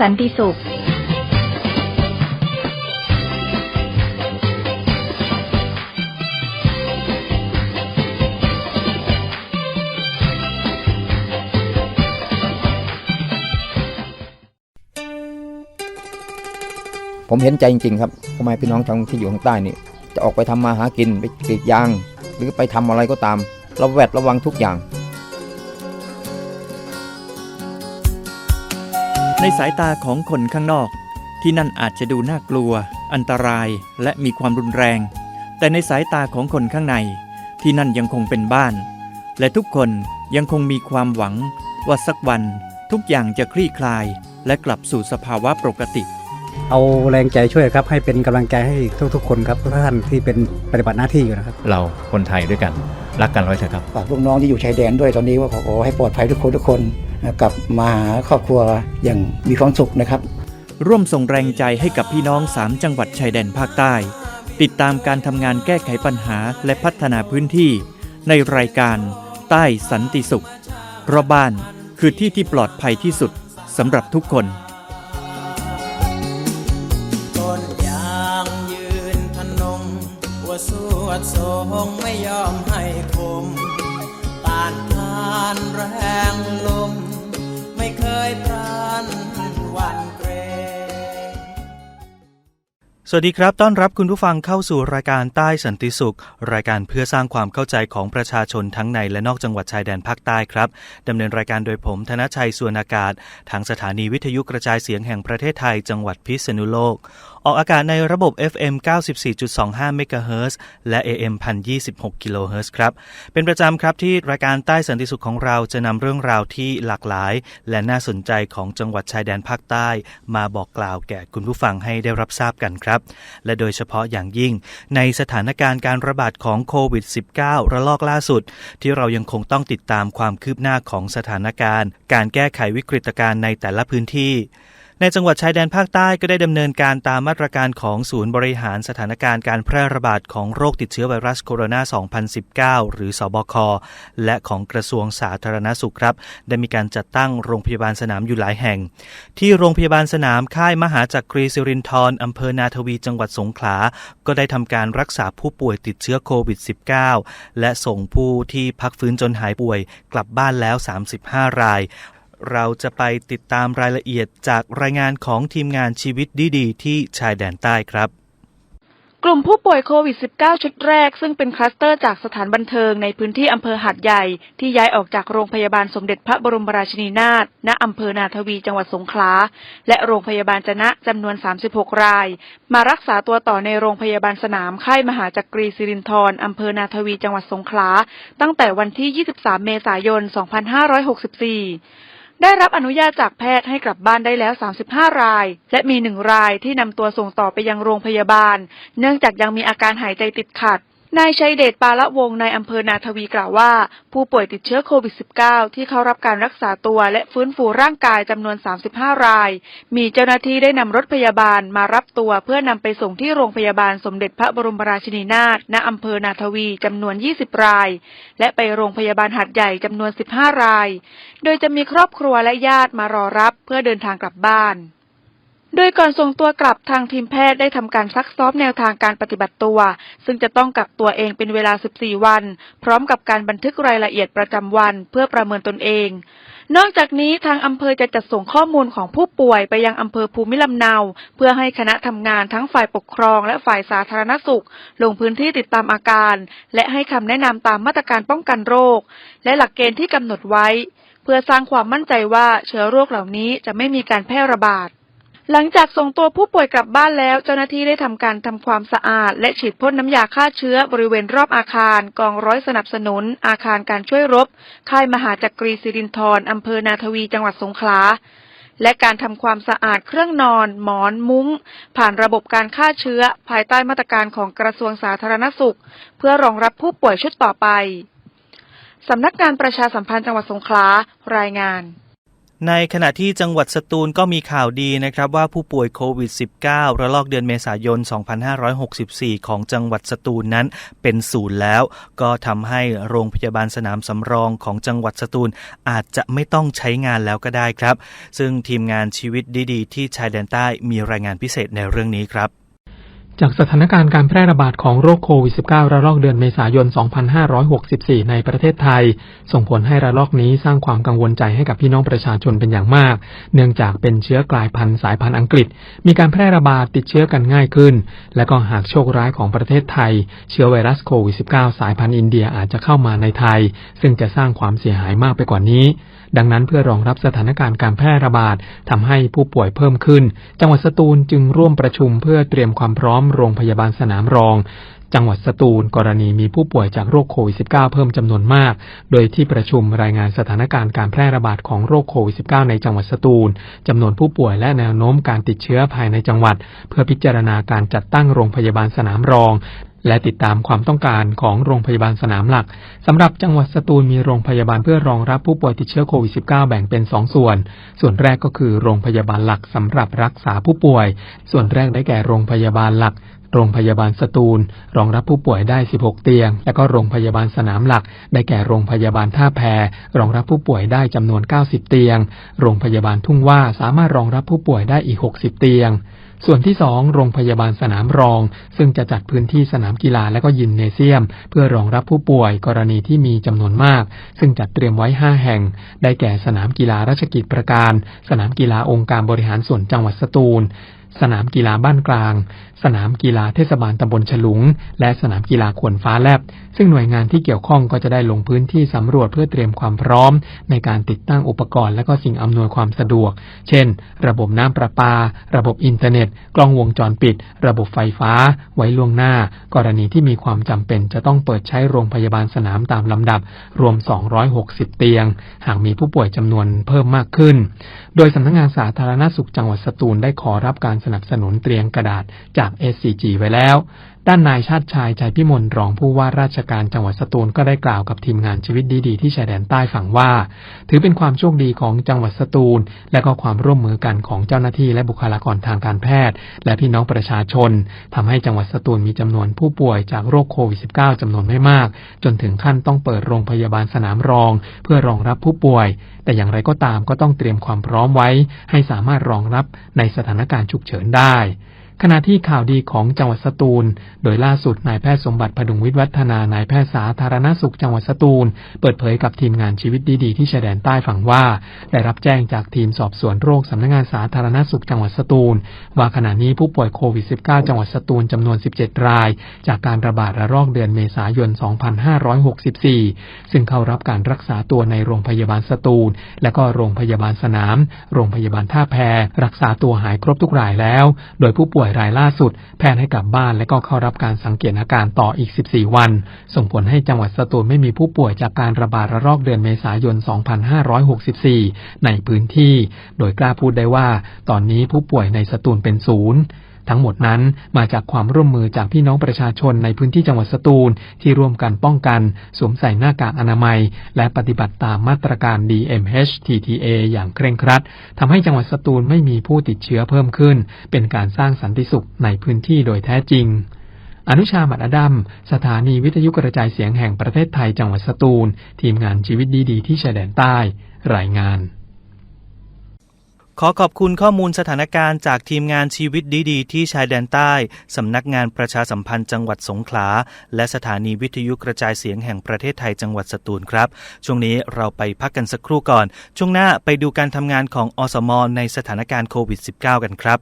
สันติสุขผมเห็นใจจริงๆครับทำไมพี่น้องทางที่อยู่ข้างใต้นี่จะออกไปทำมาหากินไปกรีดยาง หรือไปทำอะไรก็ตาม เระแวดระวังทุกอย่าง ในสายตาของคนข้างนอก ที่นั่นอาจจะดูน่ากลัว อันตรายและมีความรุนแรง แต่ในสายตาของคนข้างใน ที่นั่นยังคงเป็นบ้าน และทุกคนยังคงมีความหวัง ว่าสักวันทุกอย่างจะคลี่คลาย และกลับสู่สภาวะปกติเอาแรงใจช่วยครับให้เป็นกำลังใจให้ทุกๆคนครับทุกท่านที่เป็นปฏิบัติหน้าที่อยู่นะครับ เราคนไทยด้วยกันรักกันไว้เถอะครับฝากลูกน้องที่อยู่ชายแดนด้วยตอนนี้ว่าขอให้ปลอดภัยทุกคนทุกคน กลับมาหาครอบครัวอย่างมีความสุขนะครับ ร่วมส่งแรงใจให้กับพี่น้อง 3 จังหวัดชายแดนภาคใต้ ติดตามการทำงานแก้ไขปัญหาและพัฒนาพื้นที่ ในรายการ ใต้สันติสุขเพราะบ้านคือที่ที่ปลอดภัยที่สุดสำหรับทุกคนต้นยางยืนพนมว่าสวดทรง ยพรานวันเกรงสวัสดีครับ ต้อนรับคุณผู้ฟังเข้าสู่รายการใต้สันติสุข รายการเพื่อสร้างความเข้าใจของประชาชนทั้งในและนอกจังหวัดชายแดนภาคใต้ครับดำเนินรายการโดยผมธนชัยสวนอากาศ ทางสถานีวิทยุกระจายเสียงแห่งประเทศไทยจังหวัดพิษณุโลกออกอากาศในระบบ FM 94.25เมกะเฮิรตซ์และ AM 1026กิโลเฮิรตซ์ครับ เป็นประจำครับที่รายการใต้สันติสุขของเราจะนำเรื่องราวที่หลากหลาย และน่าสนใจของจังหวัดชายแดนภาคใต้ มาบอกกล่าวแก่คุณผู้ฟังให้ได้รับทราบกันครับ และโดยเฉพาะอย่างยิ่ง ในสถานการณ์การระบาดของโควิด -19 ระลอกล่าสุด ที่เรายังคงต้องติดตามความคืบหน้าของสถานการณ์ การแก้ไขวิกฤตการณ์ในแต่ละพื้นที่ ในจังหวัดชายแดนภาคใต้ก็ได้ดำเนินการตามมาตรการของศูนย์บริหารสถานการณ์การแพร่ระบาดของโรคติดเชื้อไวรัสโคโรนา 2019 หรือสอบค และของกระทรวงสาธารณสุขครับ ได้มีการจัดตั้งโรงพยาบาลสนามอยู่หลายแห่ง ที่โรงพยาบาลสนามค่ายมหาจักรีสิรินธรอำเภอนาทวีจังหวัดสงขลา ก็ได้ทำการรักษาผู้ป่วยติดเชื้อโควิด -19 และส่งผู้ที่พักฟื้นจนหายป่วยกลับบ้านแล้ว 35 ราย เราจะไปติดตามรายละเอียดจากรายงานของทีมงานชีวิตดีๆ ที่ชายแดนใต้ครับ กลุ่มผู้ป่วยโควิด -19 ชุดแรก ซึ่งเป็นคลัสเตอร์จากสถานบันเทิงในพื้นที่อำเภอหาดใหญ่ ที่ย้ายออกจากโรงพยาบาลสมเด็จพระบรมราชินีนาถ ณ อำเภอนาทวีจังหวัดสงขลา และโรงพยาบาลจนะจำนวน 36 ราย มารักษาตัวต่อในโรงพยาบาลสนามค่ายมหาจักรีสิรินธรอำเภอนาทวีจังหวัดสงขลา ตั้งแต่วันที่ 23 เมษายน 2564 ได้รับอนุญาตจากแพทย์ให้กลับบ้านได้แล้ว 35 ราย และมีหนึ่งรายที่นำตัวส่งต่อไปยังโรงพยาบาล เนื่องจากยังมีอาการหายใจติดขัด นายชัยเดชปาละวงในอำเภอนาทวีกล่าวว่า ผู้ป่วยติดเชื้อโควิด -19 ที่เข้ารับการรักษาตัวและฟื้นฟูร่างกายจำนวน 35 ราย มีเจ้าหน้าที่ได้นำรถพยาบาลมารับตัวเพื่อนำไปส่งที่โรงพยาบาลสมเด็จพระบรมราชินีนาถณอำเภอนาทวีจำนวน 20 ราย และไปโรงพยาบาลหัดใหญ่จำนวน 15 ราย โดยจะมีครอบครัวและญาติมารอรับเพื่อเดินทางกลับบ้าน โดยก่อนส่งตัวกลับทางทีมแพทย์ได้ทำการซักซ้อมแนวทางการปฏิบัติตัว ซึ่งจะต้องกักตัวเองเป็นเวลา 14 วัน พร้อมกับการบันทึกรายละเอียดประจำวันเพื่อประเมินตนเอง นอกจากนี้ทางอำเภอจะจัดส่งข้อมูลของผู้ป่วยไปยังอำเภอภูมิลำเนา เพื่อให้คณะทำงานทั้งฝ่ายปกครอง และฝ่ายสาธารณสุข ลงพื้นที่ติดตามอาการ และให้คำแนะนำตามมาตรการป้องกันโรค และหลักเกณฑ์ที่กำหนดไว้ เพื่อสร้างความมั่นใจว่าเชื้อโรคเหล่านี้จะไม่มีการแพร่ระบาด หลังจากส่งตัวผู้ป่วยกลับบ้านแล้ว เจ้าหน้าที่ได้ทำการทำความสะอาด และฉีดพ่นน้ำยาฆ่าเชื้อบริเวณรอบอาคาร กองร้อยสนับสนุน อาคารการช่วยรบ ค่ายมหาจักรีสิรินธรอำเภอนาทวีจังหวัดสงขลาและการทำความสะอาดเครื่องนอน หมอน มุ้ง ผ่านระบบการฆ่าเชื้อ ภายใต้มาตรการของกระทรวงสาธารณสุข เพื่อรองรับผู้ป่วยชุดต่อไปสำนักงานประชาสัมพันธ์จังหวัดสงขลารายงาน ในขณะที่จังหวัดสตูลก็มีข่าวดีนะครับว่าผู้ป่วยโควิด -19 ระลอกเดือนเมษายน 2564 ของจังหวัดสตูลนั้นเป็นศูนย์แล้ว ก็ทำให้โรงพยาบาลสนามสำรองของจังหวัดสตูลอาจจะไม่ต้องใช้งานแล้วก็ได้ครับ ซึ่งทีมงานชีวิตดีๆ ที่ชายแดนใต้มีรายงานพิเศษในเรื่องนี้ครับ จากสถานการณ์การแพร่ระบาดของโรคโควิด -19 ระลอกเดือนเมษายน 2564 ในประเทศไทย ส่งผลให้ระลอกนี้สร้างความกังวลใจให้กับพี่น้องประชาชนเป็นอย่างมาก เนื่องจากเป็นเชื้อกลายพันธุ์สายพันธุ์อังกฤษ มีการแพร่ระบาดติดเชื้อกันง่ายขึ้น และก็หากโชคร้ายของประเทศไทย เชื้อไวรัสโควิด -19 สายพันธุ์อินเดียอาจจะเข้ามาในไทย ซึ่งจะสร้างความเสียหายมากไปกว่านี้ ดังนั้นเพื่อรองรับสถานการณ์การแพร่ระบาดทำให้ผู้ป่วยเพิ่มขึ้น จังหวัดสตูลจึงร่วมประชุมเพื่อเตรียมความพร้อมโรงพยาบาลสนามรองจังหวัดสตูลกรณีมีผู้ป่วยจากโรคโควิด -19 เพิ่มจำนวนมาก โดยที่ประชุมรายงานสถานการณ์การแพร่ระบาดของโรคโควิด -19 ในจังหวัดสตูลจำนวนผู้ป่วยและแนวโน้มการติดเชื้อภายในจังหวัด เพื่อพิจารณาการจัดตั้งโรงพยาบาลสนามรอง และติดตามความต้องการของโรงพยาบาลสนามหลักสำหรับจังหวัดสตูลมีโรงพยาบาลเพื่อรองรับผู้ป่วยติดเชื้อโควิด -19 แบ่งเป็น 2 ส่วน ส่วนแรกก็คือโรงพยาบาลหลักสำหรับรักษาผู้ป่วย ส่วนแรกได้แก่โรงพยาบาลหลักโรงพยาบาลสตูล รองรับผู้ป่วยได้ 16 เตียง และก็โรงพยาบาลสนามหลัก ได้แก่โรงพยาบาลท่าแพรองรับผู้ป่วยได้จำนวน 90 เตียง โรงพยาบาลทุ่งว่าสามารถรองรับผู้ป่วยได้อีก 60 เตียง ส่วนที่ 2 โรงพยาบาลสนามรอง ซึ่งจะจัดพื้นที่สนามกีฬาและก็ยิมเนเซียม เพื่อรองรับผู้ป่วยกรณีที่มีจำนวนมาก ซึ่งจัดเตรียมไว้ 5 แห่ง ได้แก่สนามกีฬาราชกิจประการ สนามกีฬาองค์การบริหารส่วนจังหวัดสตูล สนามกีฬาบ้านกลาง สนามกีฬาเทศบาลตำบลฉลุง และสนามกีฬาขวนฟ้าแลบ ซึ่งหน่วยงานที่เกี่ยวข้องก็จะได้ลงพื้นที่สำรวจเพื่อเตรียมความพร้อม ในการติดตั้งอุปกรณ์และก็สิ่งอำนวยความสะดวก เช่น ระบบน้ำประปา ระบบอินเทอร์เน็ต กล้องวงจรปิด ระบบไฟฟ้า ไว้ล่วงหน้า กรณีที่มีความจำเป็นจะต้องเปิดใช้โรงพยาบาลสนามตามลำดับ รวม 260 เตียง หากมีผู้ป่วยจำนวนเพิ่มมากขึ้น โดยสำนักงานสาธารณสุขจังหวัดสตูลได้ขอรับการสนับสนุนเตรียงกระดาษจาก SCG ไว้แล้ว ด้านนายชาติชายชัยพิมลรองผู้ว่าราชการจังหวัดสตูลก็ได้กล่าวกับทีมงานชีวิตดีๆที่ชายแดนใต้ฝั่งว่า ถือเป็นความโชคดีของจังหวัดสตูล และก็ความร่วมมือกันของเจ้าหน้าที่และบุคลากรทางการแพทย์ และพี่น้องประชาชนทำให้จังหวัดสตูลมีจำนวนผู้ป่วยจากโรคโควิด -19 จำนวนไม่มาก จนถึงขั้นต้องเปิดโรงพยาบาลสนามรอง เพื่อรองรับผู้ป่วย แต่อย่างไรก็ตามก็ต้องเตรียมความพร้อมไว้ ให้สามารถรองรับในสถานการณ์ฉุกเฉินได้ ขณะที่ข่าวดีของจังหวัดสตูล โดยล่าสุดนายแพทย์สมบัติพดุงวิทย์วัฒนานายแพทย์สาธารณสุขจังหวัดสตูล เปิดเผยกับทีมงานชีวิตดีๆที่ชายแดนใต้ฝั่งว่า ได้รับแจ้งจากทีมสอบสวนโรคสำนักงานสาธารณสุขจังหวัดสตูล ว่าขณะนี้ผู้ป่วยโควิด -19 จังหวัดสตูลจำนวน 17 ราย จากการระบาดระลอกเดือนเมษายน 2564 ซึ่งเข้ารับการรักษาตัวในโรงพยาบาลสตูล และก็โรงพยาบาลสนาม โรงพยาบาลท่าแพรักษาตัวหายครบทุกรายแล้ว โดยผู้ป่วยรายล่าสุด แพทย์ให้กลับบ้านและก็เข้ารับการสังเกตอาการต่ออีก 14 วัน ส่งผลให้จังหวัดสตูลไม่มีผู้ป่วยจากการระบาดระลอกเดือนเมษายน 2564 ในพื้นที่ โดยกล้าพูดได้ว่า ตอนนี้ผู้ป่วยในสตูลเป็นศูนย์ ทั้งหมดนั้นมาจากความร่วมมือจากพี่น้องประชาชนในพื้นที่จังหวัดสตูล ที่ร่วมกันป้องกัน สวมใส่หน้ากากอนามัย และปฏิบัติตามมาตรการ DMHTTA อย่างเคร่งครัดทำให้จังหวัดสตูลไม่มีผู้ติดเชื้อเพิ่มขึ้น เป็นการสร้างสันติสุขในพื้นที่โดยแท้จริงอนุชาหมัดอดัม สถานีวิทยุกระจายเสียงแห่งประเทศไทยจังหวัดสตูล ทีมงานชีวิตดี ๆ ที่ชายแดนใต้ รายงาน ขอขอบคุณข้อมูลสถานการณ์จากทีมงานชีวิตดีๆ ที่ชายแดนใต้ สำนักงานประชาสัมพันธ์จังหวัดสงขลา และสถานีวิทยุกระจายเสียงแห่งประเทศไทยจังหวัดสตูลครับ ช่วงนี้เราไปพักกันสักครู่ก่อน ช่วงหน้าไปดูการทำงานของอสมในสถานการณ์โควิด -19 กันครับ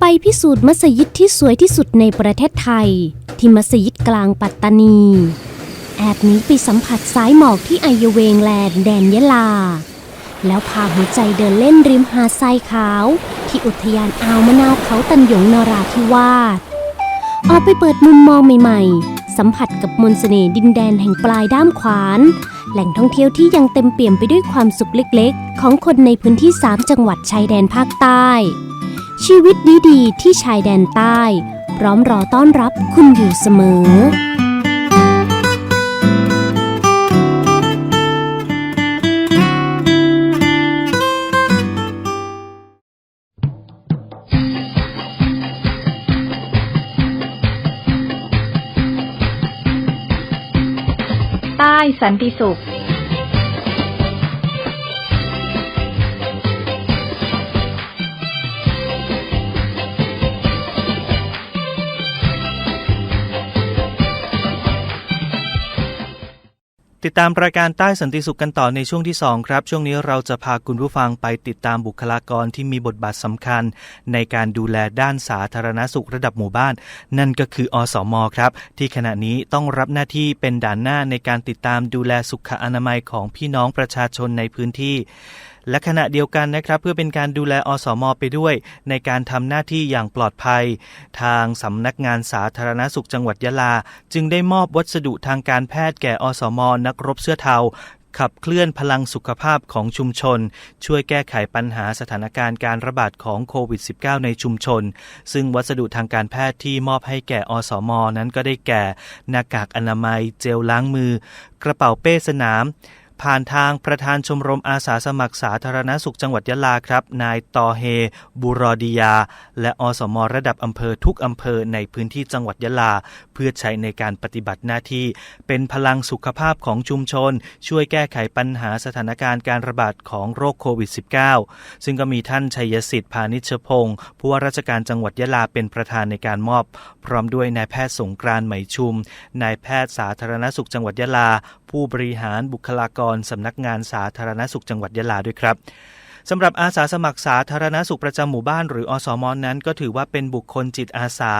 ไปพิสูจน์มัสยิดที่สวยที่สุดในประเทศไทย ที่มัสยิดกลางปัตตานี อบหนี้ไปสัมผัสสายหมอกที่ไอยเวงแลนด์แดนยะลา แล้วพาหัวใจเดินเล่นริมหาดทรายขาว ที่อุทยานอ่าวมะนาวเขาตันหยงนราธิวาสออกไปเปิดมุมมองใหม่ๆ สัมผัสกับมนต์เสน่ห์ดินแดนแห่งปลายด้ามขวาน แหล่งท่องเที่ยวที่ยังเต็มเปี่ยมไปด้วยความสุขเล็กๆ ของคนในพื้นที่ 3 จังหวัดชายแดนภาคใต้ ชีวิตดีๆ ที่ชายแดนใต้ พร้อมรอต้อนรับคุณอยู่เสมอ สันติสุข ติดตามรายการใต้สันติสุขกันต่อในช่วงที่ 2 ครับ ช่วงนี้เราจะพาคุณผู้ฟังไปติดตามบุคลากรที่มีบทบาทสำคัญ ในการดูแลด้านสาธารณสุขระดับหมู่บ้าน นั่นก็คืออสมครับ ที่ขณะนี้ต้องรับหน้าที่เป็นด่านหน้าในการติดตามดูแลสุขอนามัยของพี่น้องประชาชนในพื้นที่ และขณะเดียวกันนะครับเพื่อเป็นการดูแลอสมไปด้วย ในการทำหน้าที่อย่างปลอดภัย ทางสำนักงานสาธารณสุขจังหวัดยะลา จึงได้มอบวัสดุทางการแพทย์แก่อสมนักรบเสื้อเทาขับเคลื่อนพลังสุขภาพของชุมชน ช่วยแก้ไขปัญหาสถานการณ์การระบาดของโควิด -19 ในชุมชน ซึ่งวัสดุทางการแพทย์ที่มอบให้แก่อสมนั้นก็ได้แก่ หน้ากากอนามัย เจลล้างมือ กระเป๋าเป้สนาม ผ่านทางประธานชมรมอาสาสมัครสาธารณสุขจังหวัดยะลาครับ นายตอเฮ บุรอดียา และอสมระดับอำเภอทุกอำเภอในพื้นที่จังหวัดยะลา เพื่อใช้ในการปฏิบัติหน้าที่ เป็นพลังสุขภาพของชุมชน ช่วยแก้ไขปัญหาสถานการณ์การระบาดของโรคโควิด -19 ซึ่งก็มีท่านชัยสิทธิ์พานิชพงศ์ผู้ว่าราชการจังหวัดยะลาเป็นประธานในการมอบ พร้อมด้วยนายแพทย์สงกรานต์ไหมชุมนายแพทย์สาธารณสุขจังหวัดยะลา ผู้บริหารบุคลากรสำนักงานสาธารณสุขจังหวัดยะลาด้วยครับ สำหรับอาสาสมัครสาธารณสุขประจำหมู่บ้านหรืออสมนั้น ก็ถือว่าเป็นบุคคลจิตอาสา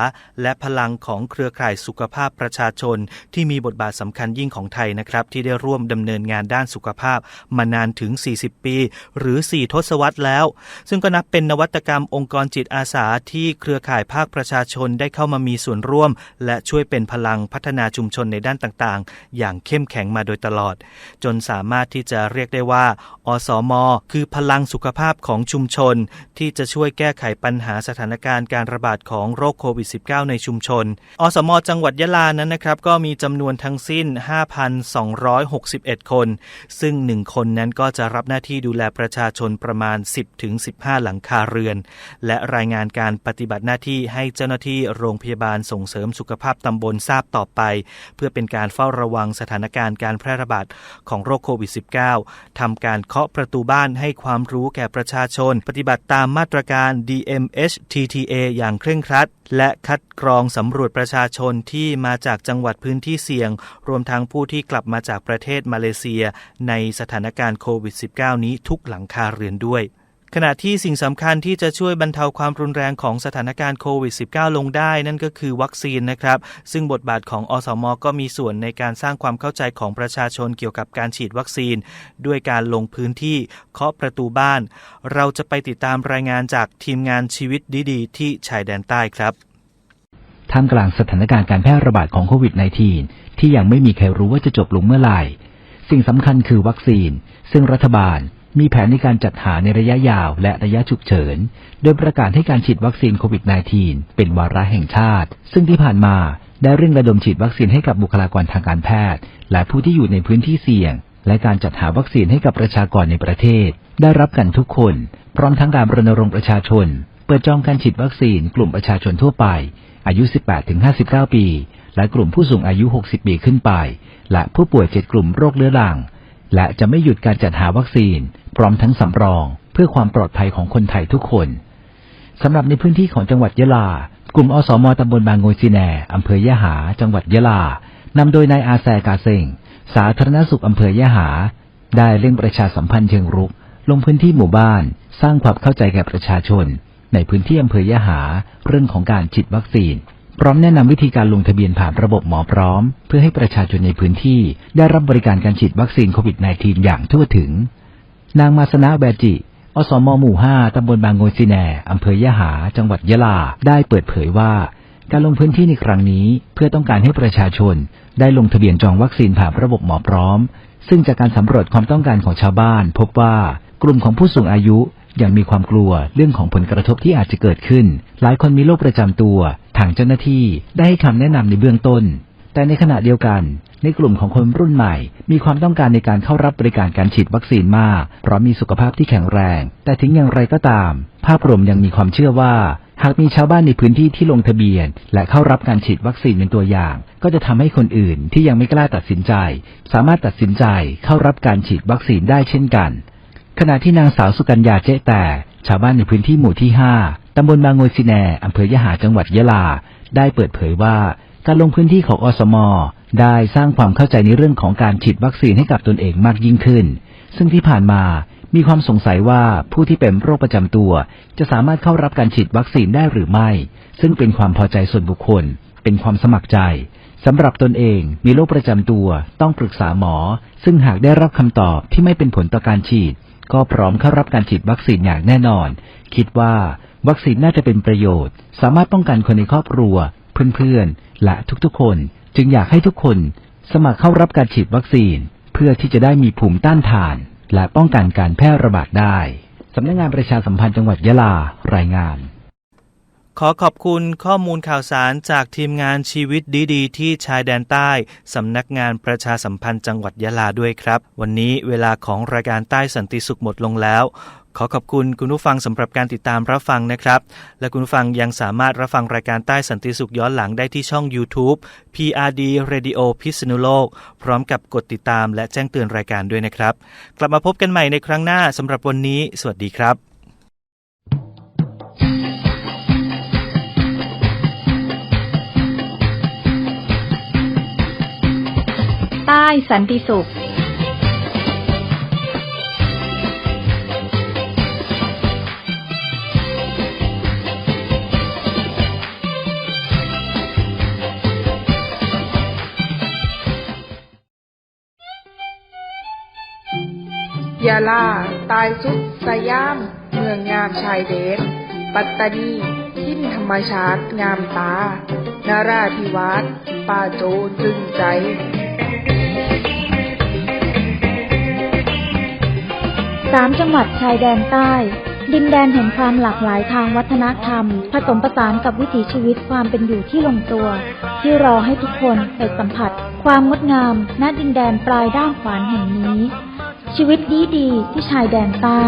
และพลังของเครือข่ายสุขภาพประชาชน ที่มีบทบาทสำคัญยิ่งของไทยนะครับที่ได้ร่วมดำเนินงานด้านสุขภาพ มานานถึง 40 ปี หรือ 4 ทศวรรษแล้ว ซึ่งก็นับเป็นนวัตกรรมองค์กรจิตอาสาที่เครือข่ายภาคประชาชนได้เข้ามามีส่วนร่วม และช่วยเป็นพลังพัฒนาชุมชนในด้านต่างๆ อย่างเข้มแข็งมาโดยตลอด จนสามารถที่จะเรียกได้ว่า อสม คือพลังสุขภาพของชุมชน ที่จะช่วยแก้ไขปัญหาสถานการณ์การระบาดของโรคโควิด -19 ในชุมชน อสมจังหวัดยะลานั้นนะครับ ก็มีจำนวนทั้งสิ้น 5,261 คน ซึ่ง 1 คนนั้นก็จะรับหน้าที่ดูแลประชาชนประมาณ 10-15 หลังคาเรือน และรายงานการปฏิบัติหน้าที่ให้เจ้าหน้าที่โรงพยาบาลส่งเสริมสุขภาพตำบลทราบต่อไป เพื่อเป็นการเฝ้าระวังสถานการณ์การแพร่ระบาดของโรคโควิด -19 ทำการเคาะประตูบ้านให้ความรู้รู้แก่ประชาชน ปฏิบัติตามมาตรการ DMHTTA อย่างเคร่งครัด และคัดกรองสำรวจประชาชนที่มาจากจังหวัดพื้นที่เสี่ยง รวมทั้งผู้ที่กลับมาจากประเทศมาเลเซีย ในสถานการณ์โควิด -19 นี้ทุกหลังคาเรือนด้วย ขณะที่สิ่งสำคัญที่จะช่วยบรรเทาความรุนแรงของสถานการณ์โควิด -19 ลงได้ นั่นก็คือวัคซีนนะครับ ซึ่งบทบาทของอสมก็มีส่วนในการสร้างความเข้าใจของประชาชนเกี่ยวกับการฉีดวัคซีน ด้วยการลงพื้นที่เคาะประตูบ้าน เราจะไปติดตามรายงานจากทีมงานชีวิตดีๆ ที่ชายแดนใต้ครับท่ามกลางสถานการณ์การแพร่ระบาดของโควิด -19 ที่ยังไม่มีใครรู้ว่าจะจบลงเมื่อไหร่ สิ่งสำคัญคือวัคซีน ซึ่งรัฐบาล มีแผนในการจัดหาในระยะยาวและระยะฉุกเฉิน โดยประกาศให้การฉีดวัคซีนโควิด -19 เป็นวาระแห่งชาติ ซึ่งที่ผ่านมาได้เร่งระดมฉีดวัคซีนให้กับบุคลากรทางการแพทย์ และผู้ที่อยู่ในพื้นที่เสี่ยง และการจัดหาวัคซีนให้กับประชากรในประเทศ ได้รับกันทุกคน พร้อมทั้งการรณรงค์ประชาชน เปิดจองการฉีดวัคซีนกลุ่มประชาชนทั่วไป อายุ 18-59 ปี และกลุ่มผู้สูงอายุ 60 ปีขึ้นไป และผู้ป่วยเจ็ดกลุ่มโรคเรื้อรัง และจะไม่หยุดการจัดหาวัคซีน พร้อมทั้งสำรองเพื่อความปลอดภัยของคนไทยทุกคนสำหรับในพื้นที่ของจังหวัดยะลา กลุ่มอสมตำบลบางโงยซีแนอำเภอยะหา จังหวัดยะลานำโดยนายอาแซกาเซงสาธารณสุขอำเภอยะหา ได้เร่งประชาสัมพันธ์เชิงรุก ลงพื้นที่หมู่บ้าน สร้างความเข้าใจแก่ประชาชน ในพื้นที่อำเภอยะหา เรื่องของการฉีดวัคซีน ร้อมแนะนำวิธีการลงทะเบียนผ่านระบบหมอพร้อม เพื่อให้ประชาชนในพื้นที่ได้รับบริการการฉีดวัคซีนโควิด -19 อย่างทั่วถึง นางมาสนะแบจิ อสมหมู่ 5 ตำบลบางโงซีแนอำเภอยะหา จังหวัดยะลา ได้เปิดเผยว่า การลงพื้นที่ในครั้งนี้ เพื่อต้องการให้ประชาชน ได้ลงทะเบียนจองวัคซีนผ่านระบบหมอพร้อม ซึ่งจากการสำรวจความต้องการของชาวบ้าน พบว่ากลุ่มของผู้สูงอายุ ยังมีความกลัวเรื่องของผลกระทบที่อาจจะเกิดขึ้น หลายคนมีโรคประจำตัว ทางเจ้าหน้าที่ได้ให้คำแนะนำในเบื้องต้น แต่ในขณะเดียวกัน ในกลุ่มของคนรุ่นใหม่ มีความต้องการในการเข้ารับบริการการฉีดวัคซีนมาก เพราะมีสุขภาพที่แข็งแรง แต่ถึงอย่างไรก็ตาม ภาพรวมยังมีความเชื่อว่า หากมีชาวบ้านในพื้นที่ที่ลงทะเบียน และเข้ารับการฉีดวัคซีนเป็นตัวอย่าง ก็จะทำให้คนอื่นที่ยังไม่กล้าตัดสินใจ สามารถตัดสินใจเข้ารับการฉีดวัคซีนได้เช่นกัน ขณะที่นางสาวสุกัญญาเจ๊แต่ ชาวบ้านในพื้นที่หมู่ที่5ตำบลบางงวยซิแนอำเภอยะหาจังหวัดยะลา ได้เปิดเผยว่า การลงพื้นที่ของอสม ได้สร้างความเข้าใจในเรื่องของการฉีดวัคซีนให้กับตนเองมากยิ่งขึ้น ซึ่งที่ผ่านมามีความสงสัยว่าผู้ที่เป็นโรคประจำตัว จะสามารถเข้ารับการฉีดวัคซีนได้หรือไม่ ซึ่งเป็นความพอใจส่วนบุคคล เป็นความสมัครใจสำหรับตนเองมีโรคประจำตัว ต้องปรึกษาหมอ ซึ่งหากได้รับคำตอบที่ไม่เป็นผลต่อการฉีด ก็พร้อมเข้ารับการฉีดวัคซีนอย่างแน่นอน คิดว่าวัคซีนน่าจะเป็นประโยชน์ สามารถป้องกันคนในครอบครัว เพื่อนๆ และทุกๆ คน จึงอยากให้ทุกคน สมัครเข้ารับการฉีดวัคซีน เพื่อที่จะได้มีภูมิต้านทาน และป้องกันการแพร่ระบาดได้สำนักงงานประชาสัมพันธ์จังหวัดยะลารายงาน ขอขอบคุณข้อมูลข่าวสารจากทีมงานชีวิตดี ๆ ที่ชายแดนใต้ สำนักงานประชาสัมพันธ์จังหวัดยะลาด้วยครับ วันนี้เวลาของรายการใต้สันติสุขหมดลงแล้ว ขอขอบคุณคุณผู้ฟังสำหรับการติดตามรับฟังนะครับ และคุณผู้ฟังยังสามารถรับฟังรายการใต้สันติสุขย้อนหลังได้ที่ช่อง YouTube PRD Radio พิษณุโลก พร้อมกับกดติดตามและแจ้งเตือนรายการด้วยนะครับ กลับมาพบกันใหม่ในครั้งหน้าสำหรับวันนี้ สวัสดีครับ ใต้สันติสุข ยาลา ตายสุดสยาม เมืองงามชายเดนปัตตานีทิ่นธรรมชาติงามตา นาราธิวาสป่าโจจึงใจ สามจังหวัดชายแดนใต้ ดินแดนแห่งความหลากหลายทางวัฒนธรรม ผสมผสานกับวิถีชีวิตความเป็นอยู่ที่ลงตัว ที่รอให้ทุกคนไปสัมผัส ความงดงามณดินแดนปลายด้ามขวานแห่งนี้ ชีวิตดีดีที่ชายแดนใต้